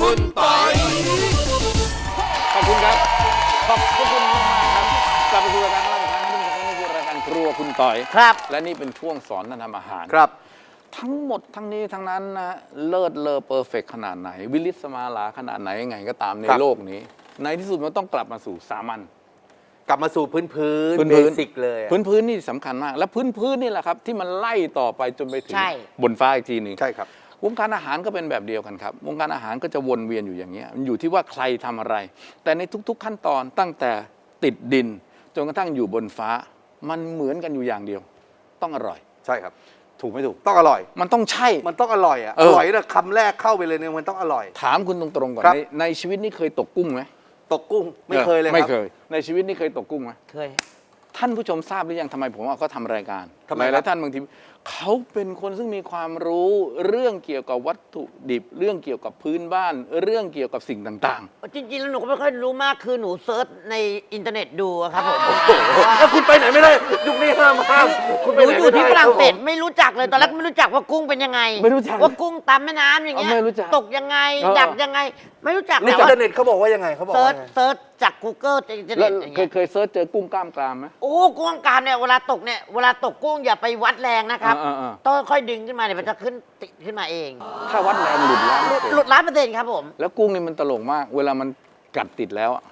คุณปอยขอบคุณครับ ขอบพระคุณมากๆครับกลับมาสู่รายการของเราอีกครั้งหนึงนะครับนี่คือรายการครัวคุณต่อยครับ และนี่เป็นช่วงสอนการทำอาหาร ครับ ทั้งหมดทั้งนี้ทั้งนั้นนะเลิศเลอเปอร์เฟกขนาดไหน วิลิสมาลาขนาดไหนยังไงก็ตามในครับ โลกนี้ ในที่สุดมันต้องกลับมาสู่สามัญ กลับมาสู่พื้นพื้นพื้นเบพื้นสิกเลยอะ พื้นพื้นนี่สำคัญมาก และพื้นพื้นนี่แหละครับ ที่มันไล่ต่อไปจนไปถึงใช่ บนฟ้าอีกทีหนึ่งใช่ครับ วงการอาหารก็เป็นแบบเดียวกันครับ วงการอาหารก็จะวนเวียนอยู่อย่างเงี้ยมันอยู่ที่ว่าใครทำอะไร แต่ในทุกๆขั้นตอนตั้งแต่ติดดิน จนกระทั่งอยู่บนฟ้า มันเหมือนกันอยู่อย่างเดียว ต้องอร่อย ใช่ครับ ถูกไม่ถูกต้องอร่อย มันต้องใช่ มันต้องอร่อยอะเอออร่อยนะคำแรกเข้าไปเลยเนี่ยมันต้องอร่อย ถามคุณตรงๆก่อนครับในในชีวิตนี้เคยตกกุ้งไหมตกกุ้งไม่เคยเลยไม่ครับเคย ในชีวิตนี้เคยตกกุ้งไหมเคย ท่านผู้ชมทราบหรือยังทำไมผมเอาเขาทำรายการทำไมหครัลายบๆท่านบางทีเขาเป็นคนซึ่งมีความรู้เรื่องเกี่ยวกับวัตถุดิบ เรื่องเกี่ยวกับพื้นบ้าน เรื่องเกี่ยวกับสิ่งต่าง จริงๆ แล้วหนูก็ไม่ค่อยรู้มากคือหนูเซิร์ชในอินเทอร์เน็ตดูอะครับผมแล้วคุณไปไหนไม่ได้ยุคนี้ห้ามห้ามคุณหไปนูไหนอยู่ที่ฝรั่งเศสครับผม ไม่รู้จักเลยตอนแรกไม่รู้จักว่ากุ้งเป็นยังไงไม่รู้จักว่ากุ้งตามแม่น้ำอย่างเงี้ยเอาไม่รู้จักตกยังไงเออ ดักยังไง ไม่รู้จักในแต่อินว่าเทอร์เน็ตเขาบอกว่ายังไงเขาบอกเซิร์ว่าชไง เซิร์ชจาก Google จากอินเทอๆร์แล้เน็วตอย่างเคเงี้ยยเคยเซิร์ชเจอกุ้งกล้ามกรามไหม โอ้กุ้งกรามเนี่ยเวลาตกเนี่ยเวลาตกกุ้งอย่าไปวัดแรงนะครับอ่าๆต้องค่อยดึงขึ้นมาเนี่ยมันจะขึ้นติดขึ้นมาเอง ถ้าวัดแรงหลุดล้านเปอร์เซ็นต์หลุดล้านเปอร์เซ็นต์ครับผมแล้วกุ้งนี่มันตลกมาก เวลามันกัดติดแล้วอะ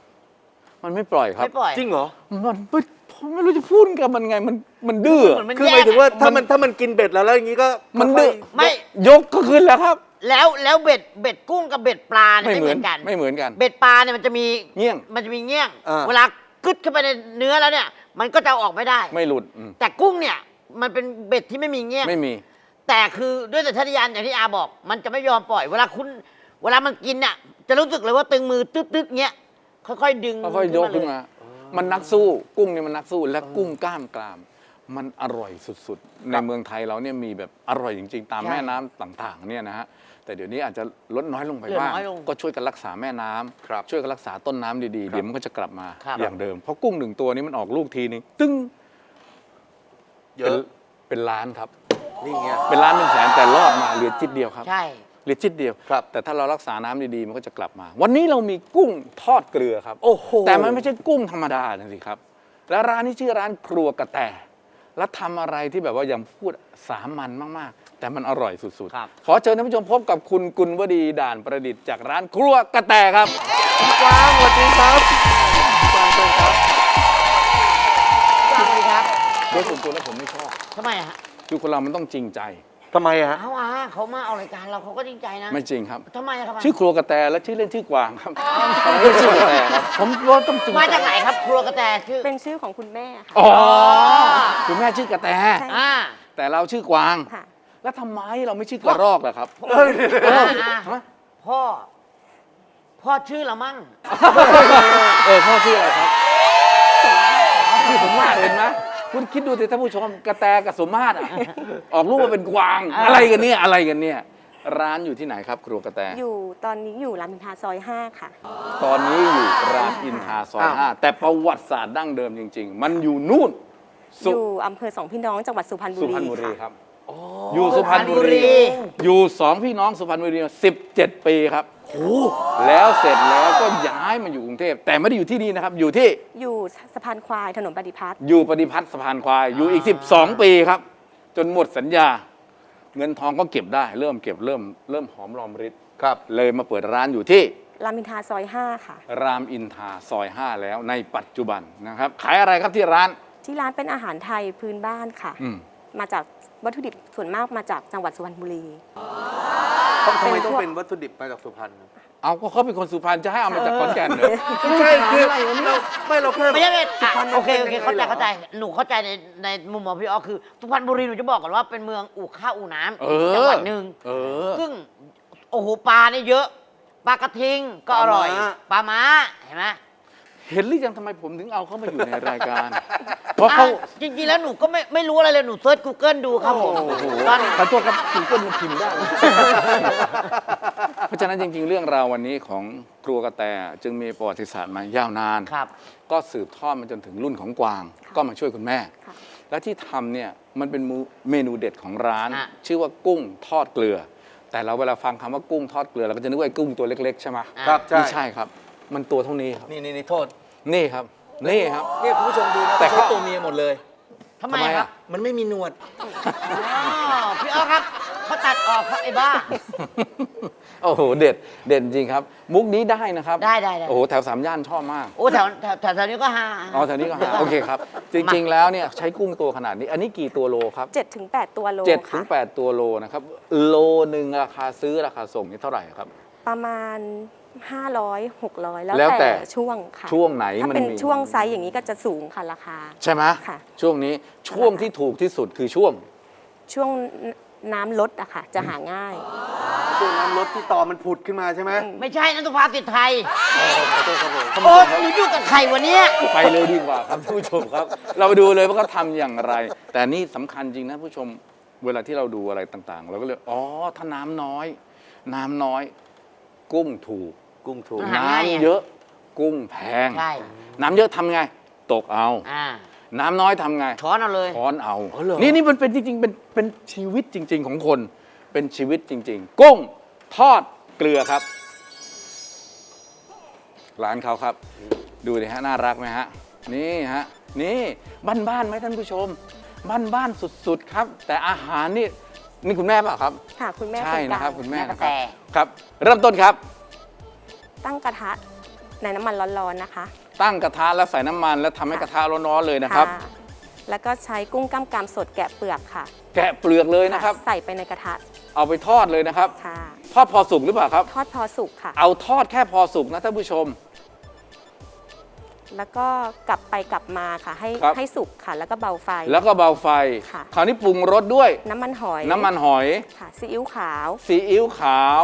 มันไม่ปล่อยครับ ไม่ปล่อย จริงเหรอ มันไม่ผมไม่รู้จะพูดกับมันไงมันมันดื้อเหมือนมัน คือหแยมายกถึงว่าอะถ้ามันถ้ามันกินเบ็ดแล้วแล้วอย่างนี้ก็มันค่ดื้ออยไม่ ยกก็ขึ้นแล้วครับ แล้วแล้วเบ็ดเบ็ดกุ้งกับเบ็ดปลาเนี่ยไม่ไม่เหเหมืมืออนนกันไม่เหมือนกัน เบ็ดปลาเนี่ยมันจะมีเงี้ยง มันจะมีเงี้ยง อ่า เวลากึดเข้าไปในเนื้อแล้วเนี่ย มันก็จะเอาออกไม่ได้ ไม่หลุดอืมแต่กุ้งเนี่ย มันเป็นเบ็ดที่ไม่มีเงี้ยงไม่มี แต่คือด้วยสัญชาตญาณอย่างที่อาบอก มันจะไม่ยอมปล่อย เวลาคุณเวลามันกินเนี่ยจะรู้สึกเลยว่าตึงมือตึ๊ดๆเงี้ยค่อยๆดึงค่อยๆยกขึ้นเลมา มันนักสู้ กุ้งเนี่ยมันนักสู้ และกุ้งกล้ามกราม มันอร่อยสุดๆ ในเมืองไทยเราเนี่ยมีแบบอร่อยจริง ๆ ตามแม่น้ำต่างๆเนี่ยนะฮะแต่เดี๋ยวนี้อาจจะลดน้อยลงไปเหลือบ้างน้อยลงก็ช่วยกันรักษาแม่น้ำครับช่วยกันรักษาต้นน้ำดีๆเดี๋ยวมันก็จะกลับมาครับอย่างเดิมเพราะกุ้งหนึ่งตัวนี้มันออกลูกทีนึงตึ้ง เยเป็นอะ เป็นล้านครับ นี่ไง เป็นล้านเป็นแสนแต่รอดมาเหลือจิตเดียวครับใช่ เหลือจิตเดียวครับ แต่ถ้าเรารักษาน้ำดีๆมันก็จะกลับมา วันนี้เรามีกุ้งทอดเกลือครับ โอ้โห แต่มันไม่ใช่กุ้งธรรมดานะสิครับ แล้วร้านนี้ชื่อร้านครัวกระแต แล้วทำอะไรที่แบบว่าอย่างพูดสามัญมากๆ แต่มันอร่อยสุดครับ ๆ ขอเชิญท่านผู้ชมพบกับคุณกุลวดีด่านประดิษฐ์จากร้านครัวกระแตครับ กวางสวัสดีครับกวางเชิญครับสวัสดีครับ โดยส่วนตัวแล้วผมไม่ชอบ ทำไมอะฮะคือคนเรามันต้องจริงใจ ทำไมอะฮะ เอาอาเขามาเอารายการเราเขาก็จริงใจนะไม่จริงครับ ทำไมอะครับชื่อครัวกระแตและชื่อเล่นชื่อกวางครับผมไม่ชื่อกระแตครับผมว่าต้องจริงใจมาจากไหนครับ ครัวกระแตชื่อเป็นชื่อของคุณแม่ค่ะ อ๋อคุณแม่ชื่อกระแต ใช่ อ่าแต่เราชื่อกวาง ค่ะ แล้วทำไมเราไม่ชื่อกระรอกล่ะครับอ่าเอออ่าฮะพ่อ พ่อชื่อละมั่ง เออพ่อชื่ออะไรครับชื่อสมมาตรเห็นไหม คุณคิดดูสิท่านผู้ชมกระแตกับสมมาตรอะออกลูกมาเป็นกวาง อะไรกันเนี่ยอะไรกันเนี่ย ร้านอยู่ที่ไหนครับ ครัวกระแต อยู่ตอนนี้อยู่รามอินทราซอย5ค่ะ ตอนนี้อยู่รามอินทราซอยห้าแต่ประวัติศาสตร์ดั้งเดิมจริง ๆ มันอยู่นู่น สุอยู่อำเภอสองพี่น้องจังหวัดสุพรรณบุสุรีพรรณบุรีคค่ะรับ อยู่สุพรรณบุรี อยู่สองพี่น้องสุพรรณบุรีมา17 ปีครับแล้วเสร็จแล้วก็ย้ายมาอยู่กรุงเทพ แต่ไม่ได้อยู่ที่นี่นะครับ อยู่ที่ อยู่สะพานควายถนนปฏิพัฒน์อยู่ปฏิพัฒน์สะพานควาย อยู่อีก 12 ปีครับ จนหมดสัญญา เงินทองก็เก็บได้ เริ่มเก็บเริ่มเริ่มหอมรอมริบครับ เลยมาเปิดร้านอยู่ที่ รามอินทราซอย 5 ค่ะ รามอินทราซอย 5 แล้วในปัจจุบันนะครับ ขายอะไรครับที่ร้าน ที่ร้านเป็นอาหารไทยพื้นบ้านค่ะ อืม มาจาก วัตถุดิบส่วนมากมาจากจังหวัดสุพรรณบุรี ทำทำไมเป็นพวกต้องเป็นวัตถุดิบมาจากสุพรรณเอาก็เขาเป็นคนสุพรรณจะให้เอามาจากขอนแก่นเหรอไม่ใช่คือเราไม่เราแค่ไม่ใช่ไม่สุอะพรรณโอเคโอเคป็นเข้าใจยังไงหรอเข้าใจหนูเข้าใจในในมุมมองพี่อ๋อคือสุพรรณบุรีหนูจะบอกก่อนว่าเป็นเมืองอู่ข้าวอู่น้เอำอจังหวัดหนึ่งเออ ซึ่งโอ้โหปลาเนี่ยเยอะปลากระทิงก็อร่อยปลาม้าเห็นไหม เห็นหรือยังทำไมผมถึงเอาเขามาอยู่ในรายการ เพราะเขา อะจริงๆ แล้วหนูก็ไม่ไม่รู้อะไรเลยหนูเซิร์ช Google ดูครับผมโอ้โหตอนขอโทษครับคุณก้นมันพิมพ์ได้ เพราะฉะนั้นจริงๆ เรื่องราววันนี้ของครัวกระแตจึงมีประวัติศาสตร์มายาวนาน ครับ ก็สืบทอดมาจนถึงรุ่นของกวาง ก็มาช่วยคุณแม่ ค่ะ และที่ทำเนี่ยมันเป็นเมนูเด็ดของร้านฮะชื่อว่ากุ้งทอดเกลือ แต่เราเวลาฟังคำว่ากุ้งทอดเกลือเราก็จะนึกว่าไอ้กุ้งตัวเล็กๆใช่ไหมครับใช่ ไม่ใช่ครับ มันตัวเท่านี้ครับ นี่นี่นี่โทษนี่ครับ นี่ครับ เนี่ยคุณผู้ชมดูนะแต่แต่เขา เขาตัวเมียหมดเลย ทำไมครับมันไม่มีหนวดอ๋อพี่อ้อครับเขาตัดออกครับไอ้บ้า โอ้โห เด็ด เด็ดจริงครับ มุกนี้ได้นะครับได้ได้ได้ โอ้โห แถวสามย่านชอบมาก โอ้แถวแถวแถวนี้ก็ฮาอ๋อ แถวนี้ก็หาโอเคครับ จริง ๆ แล้วเนี่ยใช้กุ้งตัวขนาดนี้ อันนี้กี่ตัวโลครับ7ถึง8ตัวโลเจ็ดถึค่ะ งแปดตัวโลนะครับ โลหนึ่งราคาซื้อราคาส่งนี่เท่าไหร่ครับ ประมาณ 500 600 แล้วแล้วแต่แต่ช่วงค่ะช่วงไหนถ้ามันเป็นมี ช่วงไซส์อย่างนี้ก็จะสูงค่ะราคา ใช่ไหมค่ะ ช่วงนี้ช่วงที่ถูกที่สุดคือช่วง ช่วงน้ำลดอะค่ะ จะหาง่าย ช่วงนั้นรถที่ต่อมันผุดขึ้นมาใช่ไหมไม่ใช่นันทุภาสิทธิ์ไทยขอโทษครับผมโอ้หนูอยู่กับใครวันนี้ไปเลยดีกว่าครับท่านผู้ชมครับ เราไปดูเลยว่าเขาทำอย่างไร แต่นี่สำคัญจริงนะผู้ชมเวลาที่เราดูอะไรต่างๆ เราก็เลยอ๋อถ้าน้ำน้อย น้ำน้อย กุ้งถูก กุ้งถูกหาง่ายไงน้ำเยอะกุ้งแพง ใช่ น้ำเยอะทำไง ตกเอา อ่า น้ำน้อยทำไงช้อนเอาเลย ช้อนเอา อ๋อเหรอ นี่นี่มันเป็นจริงๆ เป็นเป็นชีวิตจริง ๆ ของคน เป็นชีวิตจริง ๆ กุ้งทอดเกลือครับ ร้านเขาครับ ดูดิฮะน่ารักไหมฮะ นี่ฮะ นี่บ้านๆไหมท่านผู้ชม บ้านๆสุดๆครับ แต่อาหารนี่นี่คุณแม่เปล่ะครับ ค่ะ คุณแม่ใช่คนกนะลาง ครับคุณแม่แม่กนะระครับแต ครับ เริ่มต้นครับ ตั้งกระทะในน้ำมันร้อนๆนะคะตั้งกระทะแล้วใส่น้ำมันแล้วทำให้กระทะร้อนๆเลยนะครับค่ะแล้วก็ใช้กุ้งกล้ามกรามสดแกะเปลือกค่ะแกะเปลือกเลยนะครับ ใส่ไปในกระทะเอาไปทอดเลยนะครับ ค่ะ ทอดพอสุกหรือเปล่าครับ ทอดพอสุกค่ะ เอาทอดแค่พอสุกนะท่านผู้ชม แล้วก็กลับไปกลับมาค่ะ ให้ครับ ให้สุกค่ะ แล้วก็เบาไฟ แล้วก็เบาไฟ ค่ะ คราวนี้ปรุงรสด้วย น้ำมันหอยน้ำมันหอย ค่ะซีอิ๊วขาว ซีอิ๊วขาว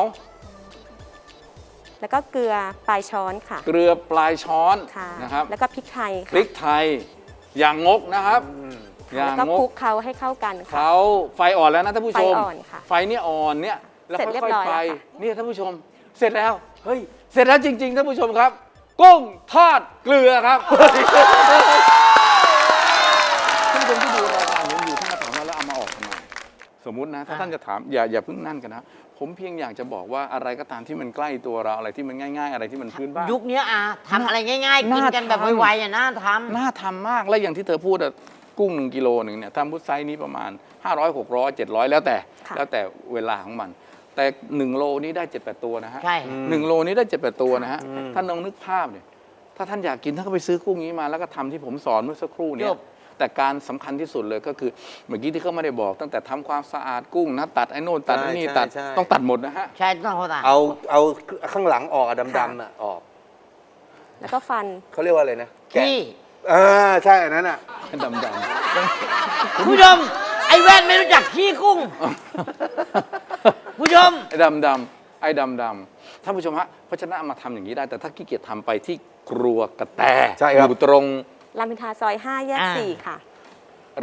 แล้วก็เกลือปลายช้อนค่ะ เกลือปลายช้อนค่ะ นะครับแล้วก็พริกไทยพค่ะริกไทยอย่างงกนะครับอค่ะย่างแล้วก็งคลุกกเคล้าให้เข้ากันค่ะ เขาไฟอ่อนแล้วนะท่านผู้ชม ไฟอ่อนค่ะไฟเนี่ยอ่อนเนี่ยแล้วเสร็จเรียบค่อยร้อยๆไปแล้วค่ะ เนี่ยท่านผู้ชม เสร็จแล้วเฮ้ยเสร็จแล้วจริง ๆท่านผู้ชมครับ กุ้งทอดเกลือครับท่านผู้ชมที่ดูรายการผมอยู่ท่านมาถามว่าแล้วเอามาออกทำไมสมมุตินะถ้าอ่าท่านจะถามอย่าอย่าเพิ่งนั่นกันนะ ผมเพียงอยากจะบอกว่าอะไรก็ตามที่มันใกล้ตัวเราอะไรที่มันง่าย ๆ อะไรที่มันพื้นบ้าน ยุคนี้อาทำอะไรง่ายๆ กินกันแบบน่าทำ ไวๆอะน่าทำน่าทำมากและอย่างที่เธอพูดอะกุ้งหนึ่งกิโลหนึ่งเนี่ยทำพุทไซส์นี้ประมาณ 500 600 700 แล้วแต่ ค่ะ แล้วแต่เวลาของมัน แต่ 1 โลนี้ได้ 7 8 ตัวนะฮะใช่ หนึ่งโลนี้ได้ 7 8 ตัวนะฮะท่านลองนึกภาพเนี่ยถ้าท่านอยากกินท่านก็ไปซื้อกุ้งนี้มาแล้วก็ทำที่ผมสอนเมื่อสักครู่เนี่จยบ แต่การสำคัญที่สุดเลยก็คือเมื่อกี้ที่เขาไม่ได้บอก ตั้งแต่ทำความสะอาดกุ้งนะตัดไอ้โน่นตัดไอ้นี่ใช่ตัดใช่ ต้องตัดหมดนะฮะ ใช่ต้องเขาตาเอาเอาข้างหลังออกอะดำๆอะออกแล้วก็ฟัน เขาเรียกว่าอะไรนะแกะที่อ่าใช่อันนั้นอะดำดำคุณผู้ชมไอ้แว่นไม่รู้จักขี้กุ้งผู้ชมไอ้ดำดำไอ้ดำดำท่านผู้ชมฮะเพราะฉะนั้นเอามาทำอย่างนี้ได้ แต่ถ้าขี้เกียจทำไปที่ครัวกระแตใช่ครับ อยู่ตรง รามอินทราซอย 5 แยก อ่า 4 ค่ะ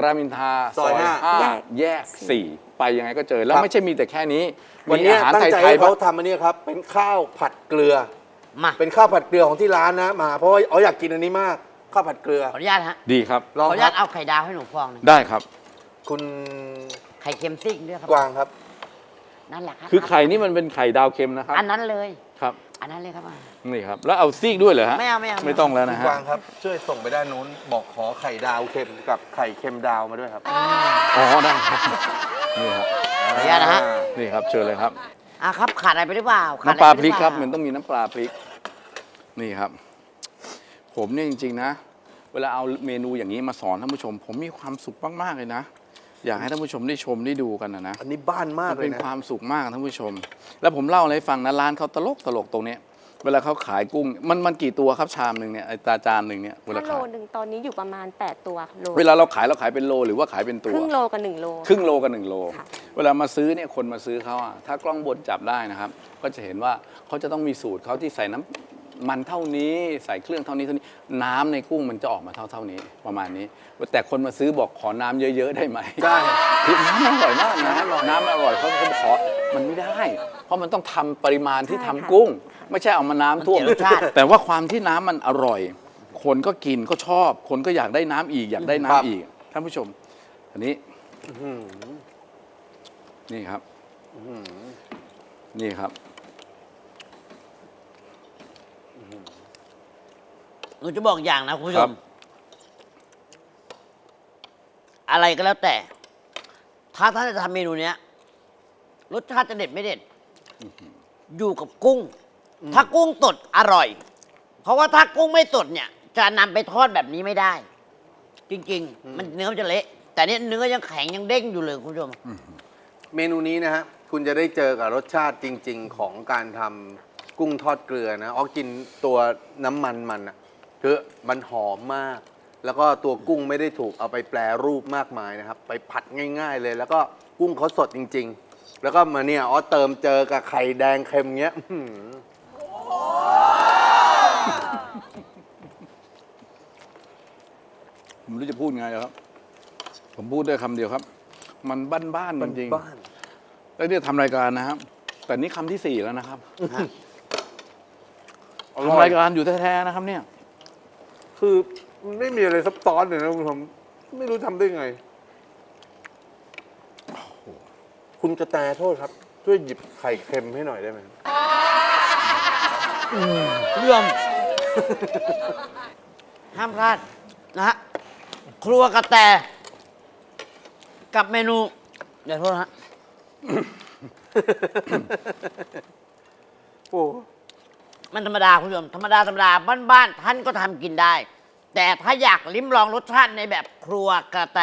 รามอินทราซอยห้า ห้าแยก แยกสี่ไปยังไงก็เจอ แล้วครับไม่ใช่มีแต่แค่นี้วันมีนี้อาหารตั้งไทใจยให้ๆเขาบ้างทำอันนี้ครับ เป็นข้าวผัดเกลือ มา เป็นข้าวผัดเกลือของที่ร้านนะมาเพราะว่าอ๋ออยากกินอันนี้มากข้าวผัดเกลือ ขออนุญาตฮะ ดีครับ ลขอองอนุคญารัตบเอาไข่ดาวให้หนูฟองหนึงได้ครับ คุณไข่เค็มซิ่งด้วยครับ กวางครับ นั่นแหละครับคือไข่นี่มันเป็นไข่ดาวเค็มนะครับอันนั้นเลย ครับ อันนั้นเลยครับอานี่ครับ แล้วเอาซีกด้วยเหรอฮะไม่เอาไม่เอา ไม่ต้องแล้วคุณนะกฮะวางครับ ช่วยส่งไปด้านนู้น บอกขอไข่ดาวเค็มกับไข่เค็มดาวมาด้วยครับอ๋อได้ครับนี่ครับ ขออนุญาตนะฮะ นี่ครับเชิญเลยครับ อะครับขาดอะไรไปหรือเปล่าขดน้ำปลาอะพไไริกครับเปมัล่านต้องมีน้ำปลาพริก นี่ครับ ผมเนี่ยจริง ๆ นะ เวลาเอาเมนูอย่างนี้มาสอนท่านผู้ชม ผมมีความสุขมาก ๆ เลยนะ อยากให้ท่านผู้ชมได้ชมได้ดูกันนะนะอันนี้บ้านมากมันเลเป็ยนนะ ความสุขมากท่านผู้ชม แล้วผมเล่าอะไรให้ฟังนะร้านเขาตลกตลกตรงเนี้ยเวลาเขาขายกุ้งมันมันกี่ตัวครับชามหนึ่งเนี่ยไอตาจานหนึ่งเนี่ยเวลาถ้าโลขายหนึ่งตอนนี้อยู่ประมาณ 8 ตัวโลเวลาเราขายเราขายเป็นโลหรือว่าขายเป็นตัวครึ่งโลกับ1โล ครึ่งโลกับหนึ่งโล ค่ะ เวลามาซื้อเนี่ยคนมาซื้อเขาอะถ้ากล้องบนจับได้นะครับ ก็จะเห็นว่าเขาจะต้องมีสูตรเขาที่ใส่น้ำ มันเท่านี้ใส่เครื่องเท่านี้เท่านี้ น้ำในกุ้งมันจะออกมาเท่าเท่านี้ประมาณนี้ แต่คนมาซื้อบอกขอน้ำเยอะ ๆ ได้ไหมใช่คือน้ำมันอร่อยมากนะน้ำอร่อยน้ำมันอร่อยเขาเขาบอกขอมันไม่ได้ เพราะมันต้องทำปริมาณที่ใช่ทำค่ะกุ้ง ไม่ใช่เอามาน้ำท่วมมันเสียรสชาติ แต่ว่าความที่น้ำมันอร่อย คนก็กินก็ชอบ คนก็อยากได้น้ำอีกอยากได้น้ำอีกท่านผู้ชม อันนี้นี่ครับนี่ครับ หนูจะบอกอย่างนะคุณผู้ชครัมบอะไรก็แล้วแต่ ถ้าท่านจะทำเมนูเนี้ยรสชาติจะเด็ดไม่เด็ด อยู่กับกุ้ง ถ้ากุ้งสดอร่อย เพราะว่าถ้ากุ้งไม่สดเนี่ย จะนำไปทอดแบบนี้ไม่ได้ จริง ๆ มันเนื้อมันจะเละ แต่เนี้ยเนื้อยังแข็งยังเด้งอยู่เลยคุณผู้ชม เมนูนี้นะฮะคุณจะได้เจอกับรสชาติจริง ๆ ของการทำกุ้งทอดเกลือนะอ๋อกินตัวน้ำมันมันอะ คือมันหอมมาก แล้วก็ตัวกุ้งไม่ได้ถูกเอาไปแปรรูปมากมายนะครับ ไปผัดง่าย ๆ เลย แล้วก็กุ้งเขาสดจริง ๆ แล้วก็มาเนี่ยอ๋อเติมเจอกับไข่แดงเค็มเงี้ยอื้อหือผมไม่รู้จะพูดไงแล้วครับ ผมพูดได้คำเดียวครับ มันบ้านๆจริงบ้านๆแล้วเนี่ยทำรายการนะครับ แต่นี่คำที่สี่แล้วนะครับทำรายการอยู่แท้ๆนะครับเนี่ย คือมันไม่มีอะไรซับซ้อนเลยนะคุณผู้ชมไม่รู้ทำได้ไง คุณกระแตโทษครับ ช่วยหยิบไข่เค็มให้หน่อยได้ไหมครับคุณผู้ชมห้ามพลาดนะฮะ ครัวกระแต กับเมนูอย่าโทษนะฮะ โอ้ มันธรรมดาคุณผู้ชมธรรมดาธรรมดาบ้านๆท่านก็ทำกินได้ แต่ถ้าอยากลิ้มลองรสชาติในแบบครัวกระแต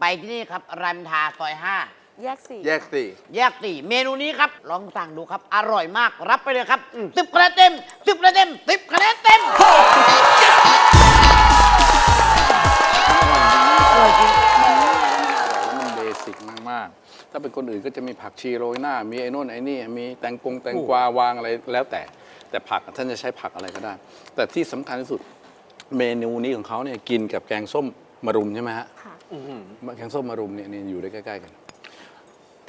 ไปที่นี่ครับรามอินทราซอย5แยกสี่ แยกสี่ แยกสี่เมนูนี้ครับ ลองสั่งดูครับ อร่อยมากรับไปเลยครับสิบคะแนนเต็มสิบคะแนนเต็มสิบคะแนนเต็มมันเบสิกมาก ๆ ถ้าเป็นคนอื่นก็จะมีผักชีโรยหน้า มีไอ้นู่นไอ้นี่ มีแตงกงแตงกวาวางอะไรแล้วแต่ แต่ผักท่านจะใช้ผักอะไรก็ได้ แต่ที่สำคัญที่สุดเมนูนี้ของเขาเนี่ยกินกับแกงส้มมะรุมใช่ไหมฮะค่ะแกงส้มมะรุมเนี่ยนี่อยู่ได้ใกล้ๆกัน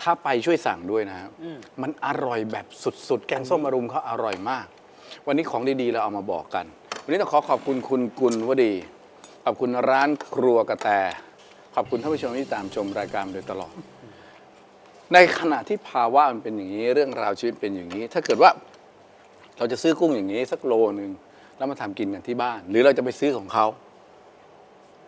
ถ้าไปช่วยสั่งด้วยนะครับมันอร่อยแบบสุดๆ แกงส้มมะรุมเขาอร่อยมาก วันนี้ของดีๆเราเอามาบอกกัน วันนี้ต้องขอขอบคุณคุณกุลวดี ขอบคุณร้านครัวกระแต ขอบคุณท่านผู้ชมที่ตามชมรายการมาโดยตลอด ในขณะที่ภาวะมันเป็นอย่างนี้เรื่องราวชีวิตเป็นอย่างนี้ ถ้าเกิดว่า เราจะซื้อกุ้งอย่างนี้สักโลหนึ่งแล้วมาทำกินกันที่บ้าน หรือเราจะไปซื้อของเขา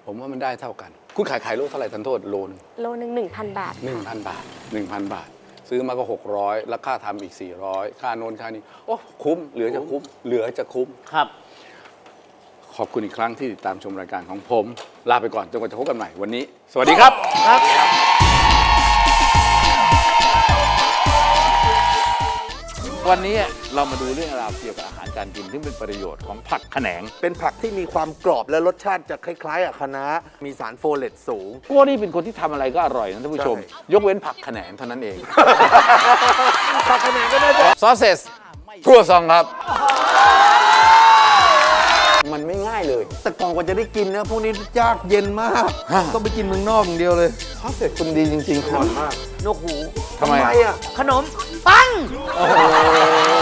ผมว่ามันได้เท่ากัน คุณขายขายโลเท่าไหร่ทันโทษโลนึงโลหนึ่งหนึ่งพันบาทหนึ่งพันบาทหนึ่งพันบาท ซื้อมาก็หกร้อยแล้วค่าทำอีกสี่ร้อยค่าโน้นค่านี้โอ้คุ้มเหลือจะคุ้ม เหลือจะคุ้มครับ ขอบคุณอีกครั้งที่ติดตามชมรายการของผม ลาไปก่อนจนกว่าจะพบกันใหม่วันนี้ สวัสดีครับครับ วันนี้เรามาดูเรื่องราวเกี่ยวกับอาหารการกินที่เป็นประโยชน์ของผักแขนงเป็นผักที่มีความกรอบและรสชาติจะคล้ายๆกับคะน้ามีสารโฟเลตสูง พวกนี่เป็นคนที่ทำอะไรก็อร่อยนะท่านผู้ชมใช่ยกเว้นผักแขนงเท่านั้นเอง ผักคะน้าก็ได้ซอสเซสครัวซองครับ มันไม่ง่ายเลย แต่ก่อนกว่าจะได้กินนะพวกนี้ยากเย็นมากฮะต้องไปกินเมืองนอกอย่างเดียวเลยซอสเซสคุณดีจริงๆครับ นกหูทำไมทำไมอะอะ ขนม ปัง โอ้โห